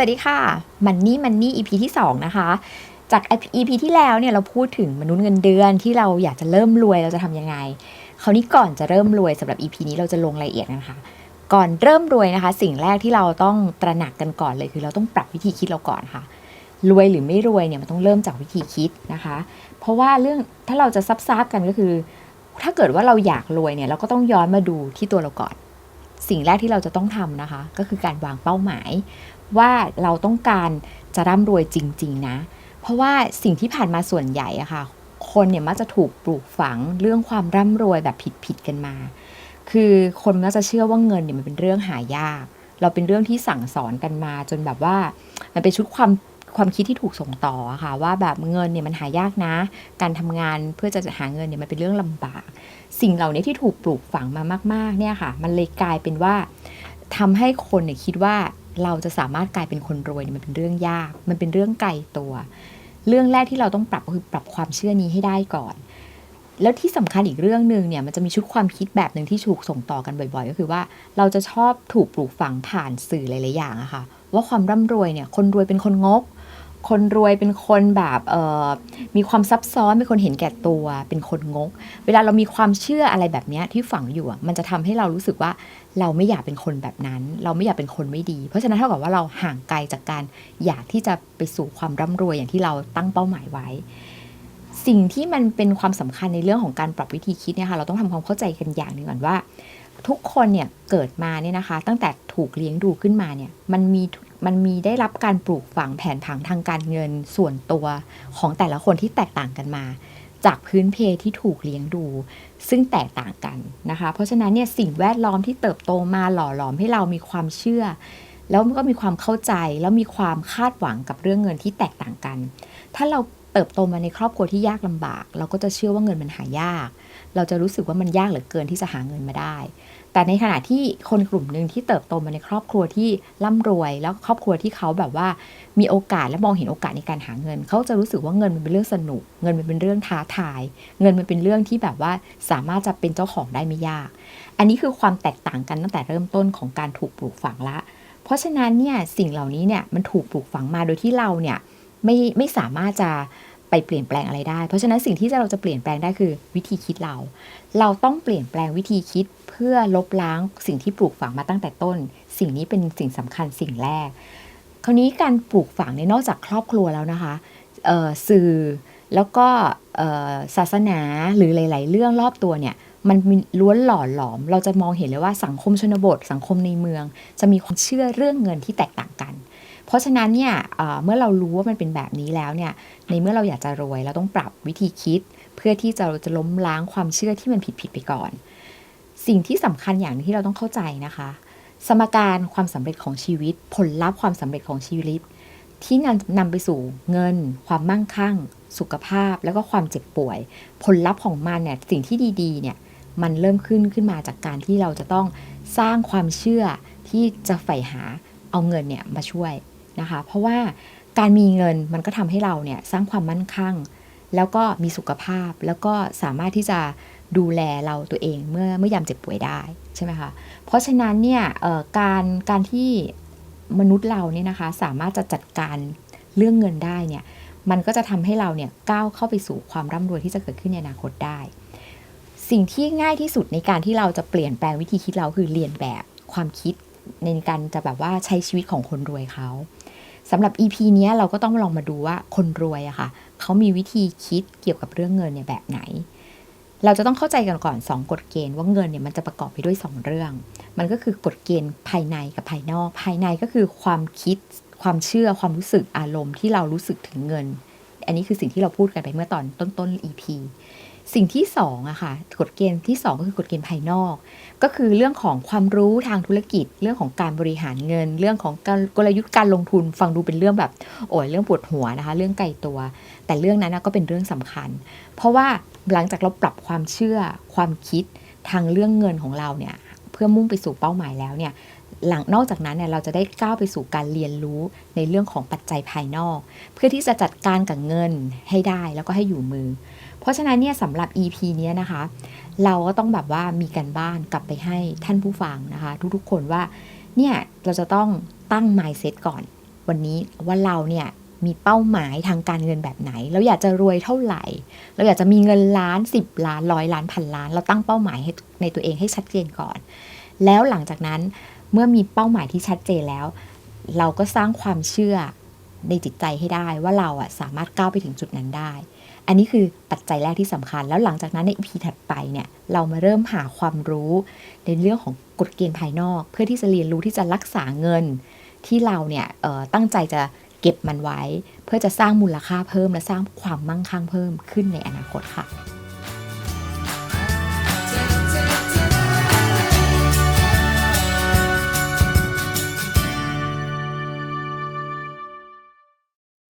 สวัสดีค่ะมันนี่มันนี่ EP ที่ 2 นะคะ จาก EP ที่แล้วเนี่ยเราพูดถึงมนุษย์เงินเดือนที่เราอยากจะเริ่มรวยเราจะทำยังไง คราวนี้ก่อนจะเริ่มรวยสำหรับ EP นี้เราจะลงรายละเอียดกันค่ะก่อนเริ่มรวยนะคะ สิ่งแรกที่เราต้องตระหนักกันก่อนเลยคือเราต้องปรับวิธีคิดเราก่อนค่ะ รวยหรือไม่รวยเนี่ยมันต้องเริ่มจากวิธีคิดนะคะ เพราะว่าเรื่องถ้าเราจะซับซ้บกันก็คือ ถ้าเกิดว่าเราอยากรวยเนี่ยเราก็ต้องย้อนมาดูที่ตัวเราก่อนสิ่งแรกที่เราจะต้องทำนะคะ ก็คือการวางเป้าหมาย ว่าเราต้องการจะร่ำรวยจริง ๆ นะ เพราะว่าสิ่งที่ผ่านมาส่วนใหญ่อะค่ะ คนเนี่ยมักจะถูกปลูกฝังเรื่องความร่ำรวยแบบผิดๆกันมา คือคนก็จะเชื่อว่าเงินเนี่ยมันเป็นเรื่องหายาก เราเป็นเรื่องที่สั่งสอนกันมา จนแบบว่ามันเป็นชุดความความคิดที่ถูกส่งต่อค่ะ ว่าแบบเงินเนี่ยมันหายากนะ การทำงานเพื่อจะหาเงินเนี่ยมันเป็นเรื่องลำบาก สิ่งเหล่านี้ที่ถูกปลูกฝังมามาก ๆ เนี่ยค่ะ มันเลยกลายเป็นว่าทำให้คนเนี่ยคิดว่า เราจะสามารถกลายเป็นคนรวยเนี่ยมันเป็นเรื่องยาก มันเป็นเรื่องไกลตัว เรื่องแรกที่เราต้องปรับก็คือปรับความเชื่อนี้ให้ได้ก่อน แล้วที่สำคัญอีกเรื่องหนึ่งเนี่ยมันจะมีชุดความคิดแบบหนึ่งที่ถูกส่งต่อกันบ่อย ๆ ก็คือว่าเราจะชอบถูกปลูกฝังผ่านสื่อหลายๆอย่างอะค่ะว่าความร่ำรวยเนี่ยคนรวยเป็นคนงก คนรวยเป็นคนแบบมีความซับซ้อนเป็นคนเห็นแก่ตัว เป็นคนงก เวลาเรามีความเชื่ออะไรแบบนี้ที่ฝังอยู่มันจะทำให้เรารู้สึกว่าเราไม่อยากเป็นคนแบบนั้น เราไม่อยากเป็นคนไม่ดี เพราะฉะนั้นเท่ากับว่าเราห่างไกลจากการอยากที่จะไปสู่ความร่ำรวยอย่างที่เราตั้งเป้าหมายไว้ สิ่งที่มันเป็นความสำคัญในเรื่องของการปรับวิธีคิดเนี่ยค่ะเราต้องทำความเข้าใจกันอย่างหนึ่งก่อนว่า ทุกคนเนี่ยเกิดมาเนี่ยนะคะ ตั้งแต่ถูกเลี้ยงดูขึ้นมาเนี่ยมันมี มันมีได้รับการปลูกฝังแผนผังทางการเงินส่วนตัวของแต่ละคนที่แตกต่างกันมา จากพื้นเพที่ถูกเลี้ยงดู ซึ่งแตกต่างกันนะคะ เพราะฉะนั้นเนี่ยสิ่งแวดล้อมที่เติบโตมาหล่อหลอมให้เรามีความเชื่อ แล้วก็มีความเข้าใจแล้วมีความคาดหวังกับเรื่องเงินที่แตกต่างกัน ถ้าเรา เติบโตมาในครอบครัวที่ยากลำบาก เราก็จะเชื่อว่าเงินมันหายาก เราจะรู้สึกว่ามันยากเหลือเกินที่จะหาเงินมาได้ แต่ในขณะที่คนกลุ่มหนึ่งที่เติบโตมาในครอบครัวที่ร่ำรวย แล้วครอบครัวที่เขาแบบว่ามีโอกาสและมองเห็นโอกาสในการหาเงิน เขาจะรู้สึกว่าเงินมันเป็นเรื่องสนุก เงินมันเป็นเรื่องท้าทาย เงินมันเป็นเรื่องที่แบบว่าสามารถจะเป็นเจ้าของได้ไม่ยาก อันนี้คือความแตกต่างกันตั้งแต่เริ่มต้นของการถูกปลูกฝังละ เพราะฉะนั้นเนี่ยสิ่งเหล่านี้เนี่ยมันถูกปลูกฝังมาโดยที่เราเนี่ยไม่ไม่สามารถจะ ไปเปลี่ยนแปลงอะไรได้ เพราะฉะนั้นสิ่งที่เราจะเปลี่ยนแปลงได้คือวิธีคิดเรา เราต้องเปลี่ยนแปลงวิธีคิดเพื่อลบล้างสิ่งที่ปลูกฝังมาตั้งแต่ต้น สิ่งนี้เป็นสิ่งสำคัญสิ่งแรก คราวนี้การปลูกฝังเนี่ยนอกจากครอบครัวแล้วนะคะสื่อแล้วก็ศาสนาหรือหลาย ๆ เรื่องรอบตัวเนี่ยมันล้วนหล่อหลอม เราจะมองเห็นเลยว่าสังคมชนบท สังคมในเมือง จะมีความเชื่อเรื่องเงินที่แตกต่างกัน เพราะฉะนั้นเนี่ยเมื่อเรารู้ว่ามันเป็นแบบนี้แล้วเนี่ยในเมื่อเราอยากจะรวยเราต้องปรับวิธีคิด เพื่อที่จะเราจะล้มล้างความเชื่อที่มันผิดๆไปก่อน สิ่งที่สำคัญอย่างหนึงที่เราต้องเข้าใจนะคะ สมการความสำเร็จของชีวิต ผลลัพธ์ความสำเร็จของชีวิต ที่นำนำไปสู่เงิน ความมั่งคั่ง สุขภาพแล้วก็ความเจ็บป่วย ผลลัพธ์ของมันเนี่ยสิ่งที่ดีๆเนี่ยมันเริ่มขึ้นขึ้นมาจากการที่เราจะต้องสร้างความเชื่อที่จะใฝ่หาเอาเงินเนี่ยมาช่วย นะคะ เพราะว่าการมีเงินมันก็ทำให้เราเนี่ยสร้างความมั่นคงแล้วก็มีสุขภาพแล้วก็สามารถที่จะดูแลเราตัวเองเมื่อเมื่อยามเจ็บป่วยได้ใช่ไหมคะเพราะฉะนั้นเนี่ยการการที่มนุษย์เราเนี่ยนะคะสามารถจะจัดการเรื่องเงินได้เนี่ยมันก็จะทำให้เราเนี่ยก้าวเข้าไปสู่ความร่ำรวยที่จะเกิดขึ้นในอนาคตได้ สิ่งที่ง่ายที่สุดในการที่เราจะเปลี่ยนแปลงวิธีคิดเราคือเรียนแบบความคิด ในการจะแบบว่าใช้ชีวิตของคนรวยเขาสำหรับ EP เนี้ยเราก็ต้องลองมาดูว่าคนรวยอะค่ะเขามีวิธีคิดเกี่ยวกับเรื่องเงินเนี่ยแบบไหน เราจะต้องเข้าใจกันก่อน 2 กฎเกณฑ์ว่าเงินเนี่ยมันจะประกอบไปด้วย 2 เรื่อง มันก็คือกฎเกณฑ์ภายในกับภายนอก ภายในก็คือความคิด ความเชื่อความรู้สึกอารมณ์ที่เรารู้สึกถึงเงิน อันนี้คือสิ่งที่เราพูดกันไปเมื่อตอนต้นๆ EP สิ่งที่สองอะค่ะกฎเกณฑ์ที่สองก็คือกฎเกณฑ์ภายนอก ก็คือเรื่องของความรู้ทางธุรกิจ เรื่องของการบริหารเงิน เรื่องของการกลยุทธ์การลงทุนฟังดูเป็นเรื่องแบบโอ้ยเรื่องปวดหัวนะคะ เรื่องไกลตัว แต่เรื่องนั้นก็เป็นเรื่องสำคัญ เพราะว่าหลังจากเราปรับความเชื่อความคิดทางเรื่องเงินของเราเนี่ยเพื่อมุ่งไปสู่เป้าหมายแล้วเนี่ย หลังนอกจากนั้นเนี่ยเราจะได้ก้าวไปสู่การเรียนรู้ในเรื่องของปัจจัยภายนอก เพื่อที่จะจัดการกับเงินให้ได้แล้วก็ให้อยู่มือ เพราะฉะนั้นเนี่ยสำหรับ EP นี้นะคะ เราก็ต้องแบบว่ามีกันบ้านกลับไปให้ท่านผู้ฟังนะคะ ทุกๆคนว่าเนี่ยเราจะต้องตั้ง mindset ก่อน วันนี้ว่าเราเนี่ยมีเป้าหมายทางการเงินแบบไหน เราอยากจะรวยเท่าไหร่ เราอยากจะมีเงินล้าน 10 ล้านร้อยล้านพันล้าน เราตั้งเป้าหมายให้ในตัวเองให้ชัดเจนก่อน แล้วหลังจากนั้น เมื่อมีเป้าหมายที่ชัดเจนแล้ว เราก็สร้างความเชื่อในจิตใจให้ได้ว่าเราอะสามารถก้าวไปถึงจุดนั้นได้ อันนี้คือปัจจัยแรกที่สำคัญ แล้วหลังจากนั้นในอีพีถัดไปเนี่ยเรามาเริ่มหาความรู้ในเรื่องของกฎเกณฑ์ภายนอก เพื่อที่จะเรียนรู้ที่จะรักษาเงิน ที่เราเนี่ยตั้งใจจะเก็บมันไว้ เพื่อจะสร้างมูลค่าเพิ่มและสร้างความมั่งคั่งเพิ่มขึ้นในอนาคตค่ะ